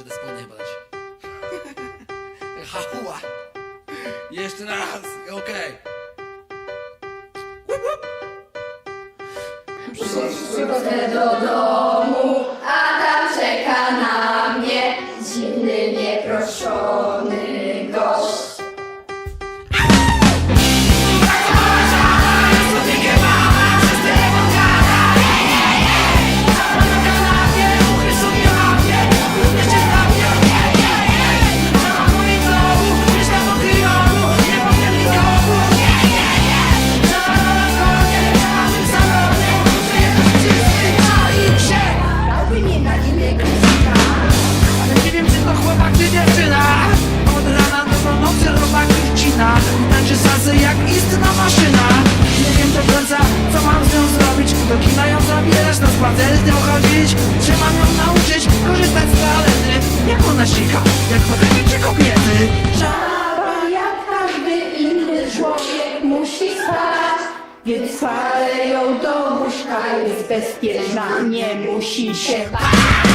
Muszę te spodnie chyba dać. Hachua! Jeszcze raz, okej. Przychodzę do domu, dziewczyna. Od rana do nocy robak wcina Tańczy salsę jak istna maszyna. Nie wiem do końca co mam z nią zrobić. Do kina ją zabierać, na spacery z nią chodzić. Czy mam ją nauczyć korzystać z toalety. Jak ona sika, jak potraficie kobiety. Żaba jak każdy inny człowiek musi spać, więc parę ją do łóżka jest bezpieczna, nie musi się bać.